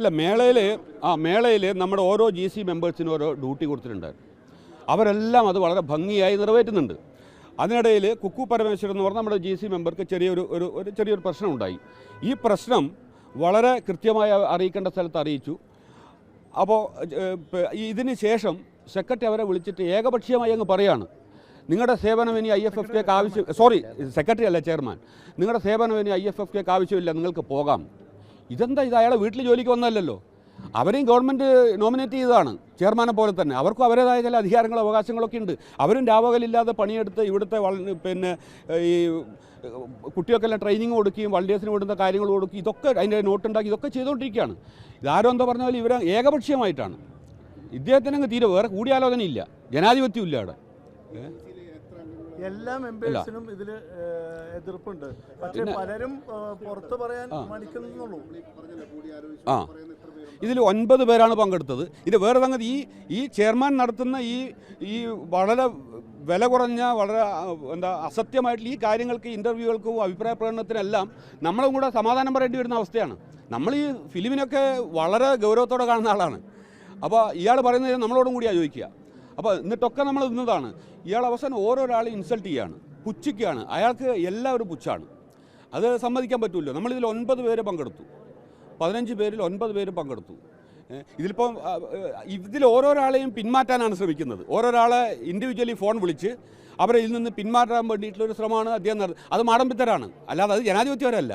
ഇല്ല മേളയിൽ ആ മേളയിൽ നമ്മുടെ ഓരോ ജി സി മെമ്പേഴ്സിനും ഓരോ ഡ്യൂട്ടി കൊടുത്തിട്ടുണ്ട് അവരെല്ലാം അത് വളരെ ഭംഗിയായി നിറവേറ്റുന്നുണ്ട്. അതിനിടയിൽ കുക്കു പരമേശ്വരൻ എന്ന് പറഞ്ഞ നമ്മുടെ ജി സി മെമ്പർക്ക് ചെറിയൊരു ഒരു ഒരു ചെറിയൊരു പ്രശ്നം ഉണ്ടായി ഈ പ്രശ്നം വളരെ കൃത്യമായി അറിയിക്കേണ്ട സ്ഥലത്ത് അറിയിച്ചു. അപ്പോൾ ഇതിന് ശേഷം സെക്രട്ടറി അവരെ വിളിച്ചിട്ട് ഏകപക്ഷീയമായി അങ്ങ് പറയാണ്. നിങ്ങളുടെ സേവനം ഇനി ഐ എഫ് എഫ് കെക്ക് ആവശ്യം സോറി സെക്രട്ടറി അല്ല ചെയർമാൻ നിങ്ങളുടെ സേവനം ഇനി ഐ എഫ് എഫ് കെക്ക് ആവശ്യമില്ല നിങ്ങൾക്ക് പോകാം. ഇതെന്താ? ഇത് അയാളെ വീട്ടിൽ ജോലിക്ക് വന്നതല്ലല്ലോ. അവരെയും ഗവൺമെന്റ് നോമിനേറ്റ് ചെയ്തതാണ് ചെയർമാനെ പോലെ തന്നെ. അവർക്കും അവരുടേതായ ചില അധികാരങ്ങളും അവകാശങ്ങളൊക്കെ ഉണ്ട്. അവരും രാവകലില്ലാതെ പണിയെടുത്ത് ഇവിടുത്തെ പിന്നെ ഈ കുട്ടികൾക്കെല്ലാം ട്രെയിനിങ് കൊടുക്കുകയും വളണ്ടിയേഴ്സിന് വിടുന്ന കാര്യങ്ങൾ കൊടുക്കുകയും ഇതൊക്കെ അതിന്റെ നോട്ടുണ്ടാക്കി ഇതൊക്കെ ചെയ്തുകൊണ്ടിരിക്കുകയാണ്. ഇതാരോ എന്താ പറഞ്ഞ ഇവരെ ഏകപക്ഷീയമായിട്ടാണ്. ഇദ്ദേഹത്തിനങ്ങ് തീരെ വേറെ കൂടിയാലോചനയില്ല. ജനാധിപത്യം ഇല്ല അവിടെ? എല്ലാ മെമ്പേഴ്സിനും ഇതിൽ എതിർപ്പുണ്ട്. പക്ഷെ പലരും പുറത്ത് പറയാൻ മടിക്കുന്നുള്ളൂ. ആ. ഇതിൽ ഒൻപത് പേരാണ് പങ്കെടുത്തത്. ഇത് വേറെ സംഗതി ഈ ഈ ചെയർമാൻ നടത്തുന്ന ഈ ഈ വളരെ വില കുറഞ്ഞ വളരെ എന്താ അസത്യമായിട്ടുള്ള ഈ കാര്യങ്ങൾക്ക് ഇന്റർവ്യൂകൾക്കും അഭിപ്രായ പ്രകടനത്തിനെല്ലാം നമ്മളും കൂടെ സമാധാനം പറയേണ്ടി വരുന്ന അവസ്ഥയാണ്. നമ്മൾ ഈ ഫിലിമിനൊക്കെ വളരെ ഗൗരവത്തോടെ കാണുന്ന ആളാണ്. അപ്പോൾ ഇയാൾ പറയുന്നത് നമ്മളോടും കൂടിയാണ് ചോദിക്കുക. അപ്പോൾ എന്നിട്ടൊക്കെ നമ്മൾ നിന്നതാണ്. ഇയാൾ അവസാനം ഓരോരാളെ ഇൻസൾട്ട് ചെയ്യാണ്. പുച്ഛിക്കുകയാണ്. അയാൾക്ക് എല്ലാവരും പുച്ഛാണ്. അത് സമ്മതിക്കാൻ പറ്റുമല്ലോ നമ്മളിതിൽ ഒൻപത് പേര് പങ്കെടുത്തു. പതിനഞ്ച് പേരിൽ ഒൻപത് പേര് പങ്കെടുത്തു. ഇതിലിപ്പം ഇതിൽ ഓരോരാളെയും പിന്മാറ്റാനാണ് ശ്രമിക്കുന്നത്. ഓരോരാളെ ഇൻഡിവിജ്വലി ഫോൺ വിളിച്ച് അവരെ ഇതിൽ നിന്ന് പിന്മാറ്റാൻ വേണ്ടിയിട്ടുള്ളൊരു ശ്രമമാണ് അദ്ദേഹം നടത്തുന്നത് അത് മാടമ്പിത്തരാണ്. അല്ലാതെ അത് ജനാധിപത്യപരമല്ല.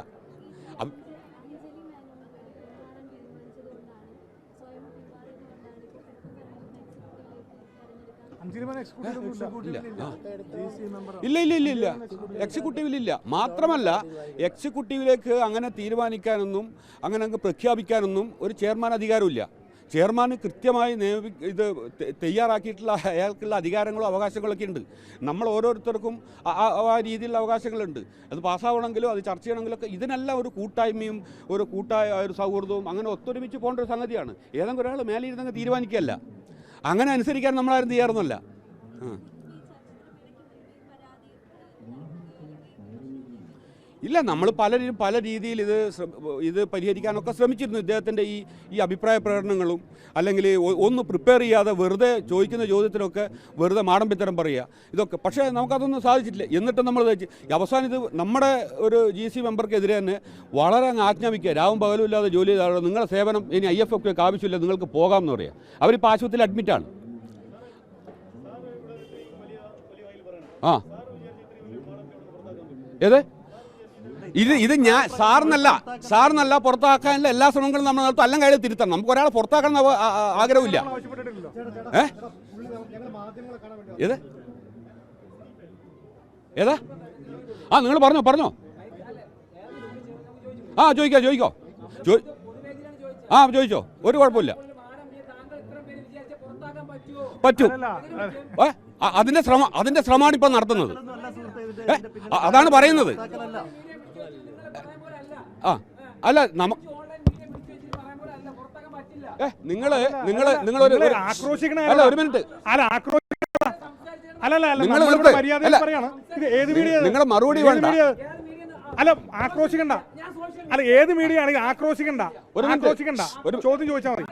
ഇല്ല ഇല്ല. ഇല്ല. ഇല്ല എക്സിക്യൂട്ടീവിലില്ല മാത്രമല്ല എക്സിക്യൂട്ടീവിലേക്ക് അങ്ങനെ തീരുമാനിക്കാനൊന്നും അങ്ങനെ അങ്ങ് പ്രഖ്യാപിക്കാനൊന്നും ഒരു ചെയർമാൻ അധികാരമില്ല ചെയർമാൻ കൃത്യമായി നിയമി ഇത് തയ്യാറാക്കിയിട്ടുള്ള അയാൾക്കുള്ള അധികാരങ്ങളും അവകാശങ്ങളൊക്കെ ഉണ്ട്. നമ്മൾ ഓരോരുത്തർക്കും ആ- രീതിയിലുള്ള അവകാശങ്ങളുണ്ട്. അത് പാസ്സാവണമെങ്കിലും അത് ചർച്ച ചെയ്യണമെങ്കിലും ഒക്കെ ഇതിനെല്ലാം ഒരു കൂട്ടായ്മയും ഒരു കൂട്ടായ ഒരു സൗഹൃദവും അങ്ങനെ ഒത്തൊരുമിച്ച് പോകേണ്ട ഒരു സംഗതിയാണ്. ഏതെങ്കിലും ഒരാൾ മേലെ ഇരുന്നങ്ങ് തീരുമാനിക്കുകയല്ല. അങ്ങനെ അനുസരിക്കാൻ നമ്മളാരും തയ്യാറൊന്നുമല്ല. ഇല്ല നമ്മൾ പല പല രീതിയിൽ ഇത് ഇത് പരിഹരിക്കാനൊക്കെ ശ്രമിച്ചിരുന്നു ഇദ്ദേഹത്തിന്റെ ഈ ഈ അഭിപ്രായ പ്രകടനങ്ങളും. അല്ലെങ്കിൽ ഒന്ന് പ്രിപ്പയർ ചെയ്യാതെ വെറുതെ ചോദിക്കുന്ന ചോദ്യത്തിനൊക്കെ വെറുതെ മാടമ്പിത്തരം പറയുക. ഇതൊക്കെ പക്ഷേ നമുക്കതൊന്നും സാധിച്ചിട്ടില്ല. എന്നിട്ട് നമ്മൾ അവസാനം ഇത് നമ്മുടെ ഒരു ജി സി മെമ്പർക്കെതിരെ തന്നെ വളരെ അങ്ങ് ആജ്ഞാപിക്കുക. രാവും പകലും ഇല്ലാതെ ജോലി ചെയ്താലോ നിങ്ങളുടെ സേവനം ഇനി ഐ എഫ് ഒക്കെ ആവശ്യമില്ല നിങ്ങൾക്ക് പോകാം എന്ന് പറയുക അവരിപ്പോൾ ആശുപത്രിയിൽ അഡ്മിറ്റാണ് ആ. ഏത്? ഇത് ഇത് ഞാൻ സാറിനല്ല. സാറിനല്ല പുറത്താക്കാനുള്ള എല്ലാ ശ്രമങ്ങളും നമ്മൾ നടത്തും എല്ലാം കാര്യം തിരുത്തണം. നമുക്ക് ഒരാളെ പുറത്താക്കണം ആഗ്രഹമില്ല. ഏ? ഏത്? ഏതാ? ആ നിങ്ങൾ പറഞ്ഞോ പറഞ്ഞോ. ആ ചോദിക്കോ ചോദിക്കോ. ആ ചോദിച്ചോ. ഒരു കുഴപ്പമില്ല. പറ്റും. അതിന്റെ ശ്രമം അതിന്റെ ശ്രമമാണ് ഇപ്പൊ നടത്തുന്നത്. അതാണ് പറയുന്നത്. ആ അല്ല നമ്മ ഏ നിങ്ങൾ നിങ്ങൾ നിങ്ങൾ നിങ്ങൾ ഒരു- ആക്രോശിക്കണ അല്ല ഒരു മിനിറ്റ്. അല്ല ആക്രോശിക്കണ്ട അല്ലല്ല അല്ല നിങ്ങൾ. പറയാണ്. ഇത് ഏത് മീഡിയ നിങ്ങളെ മറുപടി വേണ്ട. അല്ല ആക്രോശിക്കണ്ട. അല്ല ഏത് മീഡിയ ആണെങ്കിൽ ആക്രോശിക്കണ്ട. ഒരു ആക്രോശിക്കണ്ട. ഒരു- ചോദ്യം ചോദിച്ചാൽ മതി.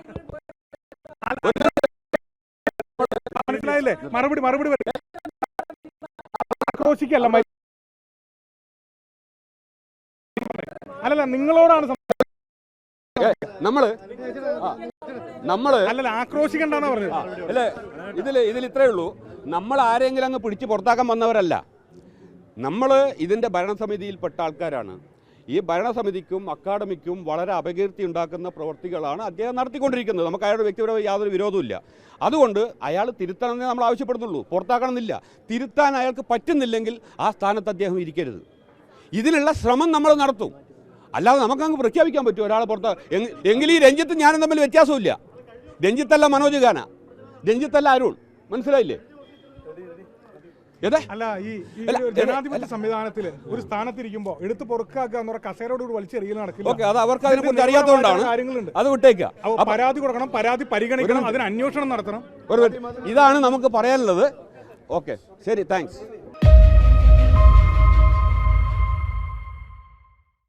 മനസ്സിലായില്ലേ? മറുപടി മറുപടി വരും. ആക്രോശിക്കല്ല അല്ലല്ല നിങ്ങളോടാണ് നമ്മൾ? നമ്മൾ? അല്ലല്ല ആക്രോശിക്കണ്ടെന്നാ പറഞ്ഞത്. അല്ല ഇതിൽ ഇതിൽ ഇത്രേ ഉള്ളൂ. നമ്മൾ ആരെങ്കിലും അങ്ങ് പിടിച്ച് പുറത്താക്കാൻ വന്നവരല്ല. നമ്മൾ ഇതിന്റെ ഭരണസമിതിയിൽപ്പെട്ട ആൾക്കാരാണ്. ഈ ഭരണസമിതിക്കും അക്കാഡമിക്കും വളരെ അപകീർത്തി ഉണ്ടാക്കുന്ന പ്രവൃത്തികളാണ് അദ്ദേഹം നടത്തിക്കൊണ്ടിരിക്കുന്നത്. നമുക്ക് അയാളുടെ വ്യക്തിപരമായി യാതൊരു വിരോധമില്ല അതുകൊണ്ട് അയാൾ തിരുത്തണമെന്നേ നമ്മൾ ആവശ്യപ്പെടുന്നുള്ളൂ. പുറത്താക്കണമെന്നില്ല. തിരുത്താൻ അയാൾക്ക് പറ്റുന്നില്ലെങ്കിൽ ആ സ്ഥാനത്ത് അദ്ദേഹം ഇരിക്കരുത്. ഇതിനുള്ള ശ്രമം നമ്മൾ നടത്തും. അല്ലാതെ നമുക്കങ്ങ് പ്രഖ്യാപിക്കാൻ പറ്റും ഒരാളെ പുറത്ത്. എങ്- എങ്കിലും ഈ രഞ്ജിത്ത് ഞാനും തമ്മിൽ വ്യത്യാസമില്ല രഞ്ജിത്തല്ല മനോജ് ഖാന. രഞ്ജിത്തല്ല അരുൺ. മനസ്സിലായില്ലേ? അല്ല ഈ ജനാധിപത്യ സംവിധാനത്തിൽ ഒരു സ്ഥാനത്തിരിക്കുമ്പോ എടുത്ത് പുറക്കാക്കുക എന്ന് കസേരയോട് കൂടി വലിച്ചെറിയൽ നടക്കില്ല. ഓക്കെ അത് അവർക്ക് അതിനെ കുറിച്ച് അറിയാത്തതുകൊണ്ടാണ് കാര്യങ്ങളുണ്ട് അത് വിട്ടേക്കുക. പരാതി കൊടുക്കണം പരാതി പരിഗണിക്കണം അതിന് അന്വേഷണം നടത്തണം. ഇതാണ് നമുക്ക് പറയാനുള്ളത്. ഓക്കെ ശരി താങ്ക്സ്